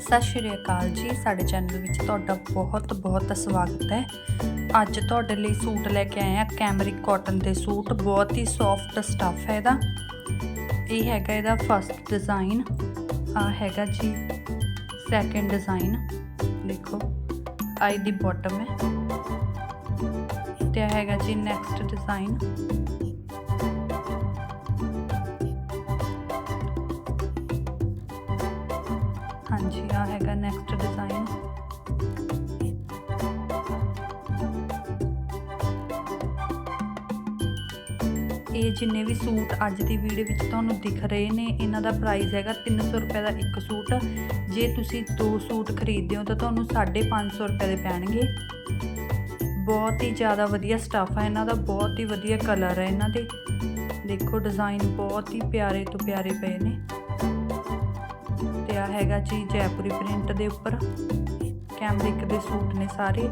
ਸਤਿ ਸ਼੍ਰੀ ਅਕਾਲ ਜੀ। ਸਾਡੇ ਚੈਨਲ ਵਿੱਚ ਤੁਹਾਡਾ ਬਹੁਤ ਬਹੁਤ ਸਵਾਗਤ ਹੈ। ਅੱਜ ਤੁਹਾਡੇ ਲਈ ਸੂਟ ਲੈ ਕੇ ਆਏ ਆ ਕੈਮਰਿਕ ਕਾਟਨ ਦੇ ਸੂਟ। ਬਹੁਤ ਹੀ ਸੌਫਟ ਸਟੱਫ ਹੈ ਇਹਦਾ। ਇਹ ਹੈਗਾ ਇਹਦਾ ਫਸਟ ਡਿਜ਼ਾਈਨ ਆ ਹੈਗਾ ਜੀ ਸੈਕੰਡ ਡਿਜ਼ਾਈਨ ਦੇਖੋ ਆਈ ਦੀ ਬਾਟਮ ਹੈ। ਤੇ ਹੈਗਾ ਜੀ ਨੈਕਸਟ ਡਿਜ਼ਾਈਨ ਹਾਂਜੀ ਆ ਹੈਗਾ ਨੈਕਸਟ ਡਿਜ਼ਾਈਨ ਇਹ ਜਿੰਨੇ ਵੀ ਸੂਟ ਅੱਜ ਦੀ ਵੀਡੀਓ ਵਿੱਚ ਤੁਹਾਨੂੰ ਦਿਖ ਰਹੇ ਨੇ, ਇਹਨਾਂ ਦਾ ਪ੍ਰਾਈਸ ਹੈਗਾ 300 ਰੁਪਏ ਦਾ ਇੱਕ ਸੂਟ। ਜੇ ਤੁਸੀਂ ਦੋ ਸੂਟ ਖਰੀਦਦੇ ਹੋ ਤਾਂ ਤੁਹਾਨੂੰ 550 ਰੁਪਏ ਦੇ ਪੈਣਗੇ। ਬਹੁਤ ਹੀ ਜ਼ਿਆਦਾ ਵਧੀਆ ਸਟੱਫ ਹੈ ਇਹਨਾਂ ਦਾ, ਬਹੁਤ ਹੀ ਵਧੀਆ ਕਲਰ ਹੈ ਇਹਨਾਂ ਦੇ। ਦੇਖੋ ਡਿਜ਼ਾਈਨ ਬਹੁਤ ਹੀ ਪਿਆਰੇ ਤੋਂ ਪਿਆਰੇ ਪਏ ਨੇ। ਹੈਗਾ ਜੀ ਜੈਪੁਰੀ ਪ੍ਰਿੰਟ ਦੇ ਉੱਪਰ। ਕੈਮਰਿਕ ਦੇ ਸੂਟ ਨੇ ਸਾਰੇ।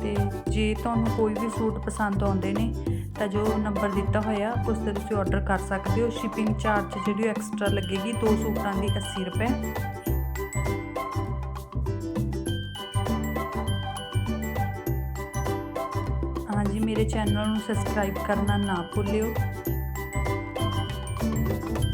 ਤੇ ਜੇ ਤੁਹਾਨੂੰ ਕੋਈ ਵੀ ਸੂਟ ਪਸੰਦ ਆਉਂਦੇ ਨੇ, ਤਾਂ ਜੋ ਨੰਬਰ ਦਿੱਤਾ ਹੋਇਆ, ਉਸ ਤੇ ਤੁਸੀਂ ਆਰਡਰ ਕਰ ਸਕਦੇ ਹੋ। ਸ਼ਿਪਿੰਗ ਚਾਰਜ ਜਿਹੜੀ ਐਕਸਟਰਾ ਲੱਗੇਗੀ, ਦੋ ਸੂਟਾਂ ਦੀ 80 ਰੁਪਏ। ਹਾਂਜੀ, ਮੇਰੇ ਚੈਨਲ ਨੂੰ ਸਬਸਕ੍ਰਾਈਬ ਕਰਨਾ ਨਾ ਭੁੱਲਿਓ। Thank you.